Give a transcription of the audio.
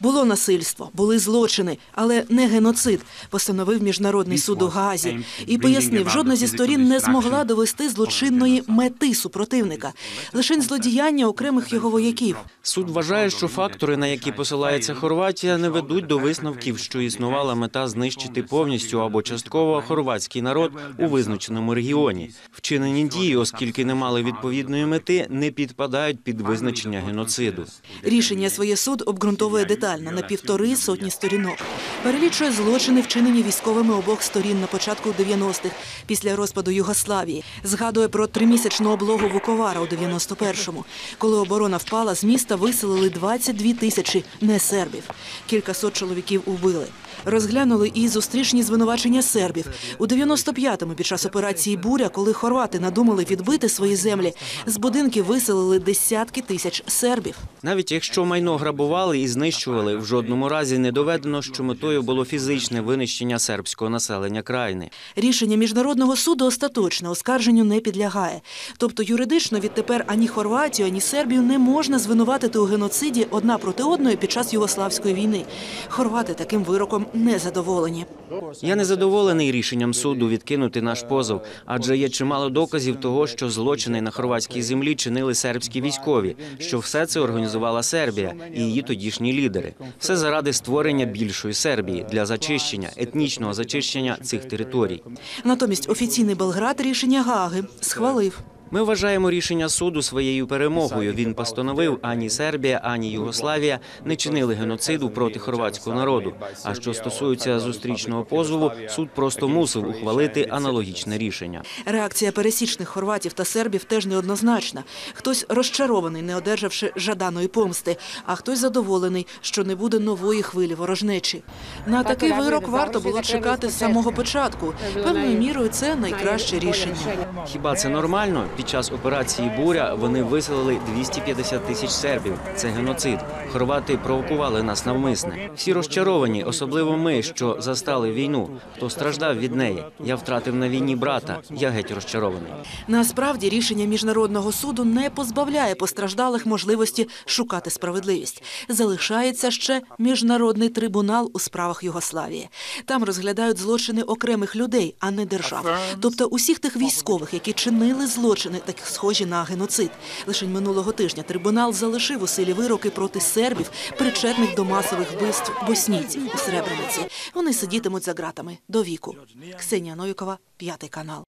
Було насильство, були злочини, але не геноцид, постановив міжнародний суд у Гаазі і пояснив, жодна зі сторін не змогла довести злочинної мети супротивника, лише злодіяння окремих його вояків. Суд вважає, що фактори, на які посилається Хорватія, не ведуть до висновків, що існувала мета знищити повністю або частково хорватський народ у визначеному регіоні. Вчинені дії, оскільки не мали відповідної мети, не підпадають під визначення геноциду. Рішення своє суд обґрунтовує детально на півтори сотні сторінок. Перелічує злочини, вчинені військовими обох сторін на початку 90-х, після розпаду Югославії. Згадує про тримісячну облогу Вуковара у 91-му. Коли оборона впала, з міста виселили 22 тисячі несербів. Кількасот чоловіків убили. Розглянули і зустрічні звинувачення сербів. У 95-му під час операції «Буря», коли хорвати надумали відбити свої землі, з будинків виселили десятки тисяч сербів. Навіть якщо майно грабували і знищували, в жодному разі не доведено, що метою було фізичне винищення сербського населення країни. Рішення міжнародного суду остаточне, оскарженню не підлягає. Тобто юридично відтепер ані Хорватію, ані Сербію не можна звинуватити у геноциді одна проти одної під час Югославської війни. Хорвати таким вироком не задоволені. Я не задоволений рішенням суду відкинути наш позов, адже є чимало доказів того, що злочини на хорватській землі чинили сербські військові, що все це організувала Сербія і її тодішні лідери. Все заради створення більшої Сербії для зачищення, етнічного зачищення цих територій. Натомість офіційний Белград рішення Гааги схвалив. Ми вважаємо рішення суду своєю перемогою. Він постановив ані Сербія, ані Югославія не чинили геноциду проти хорватського народу. А що стосується зустрічного позову, суд просто мусив ухвалити аналогічне рішення. Реакція пересічних хорватів та сербів теж неоднозначна. Хтось розчарований, не одержавши жаданої помсти, а хтось задоволений, що не буде нової хвилі ворожнечі. На такий вирок варто було чекати з самого початку. Певною мірою це найкраще рішення. Хіба це нормально? Під час операції Буря вони виселили 250 тисяч сербів. Це геноцид. Хорвати провокували нас навмисне. Всі розчаровані, особливо ми, що застали війну. Хто страждав від неї? Я втратив на війні брата. Я геть розчарований. Насправді рішення міжнародного суду не позбавляє постраждалих можливості шукати справедливість. Залишається ще міжнародний трибунал у справах Югославії. Там розглядають злочини окремих людей, а не держав. Тобто усіх тих військових, які чинили злочини, так схожі на геноцид. Лише минулого тижня трибунал залишив у силі вироки проти сербів, причетних до масових вбивств боснійців у Сребрениці. Вони сидітимуть за ґратами до віку. Ксенія Новікова, п'ятий канал.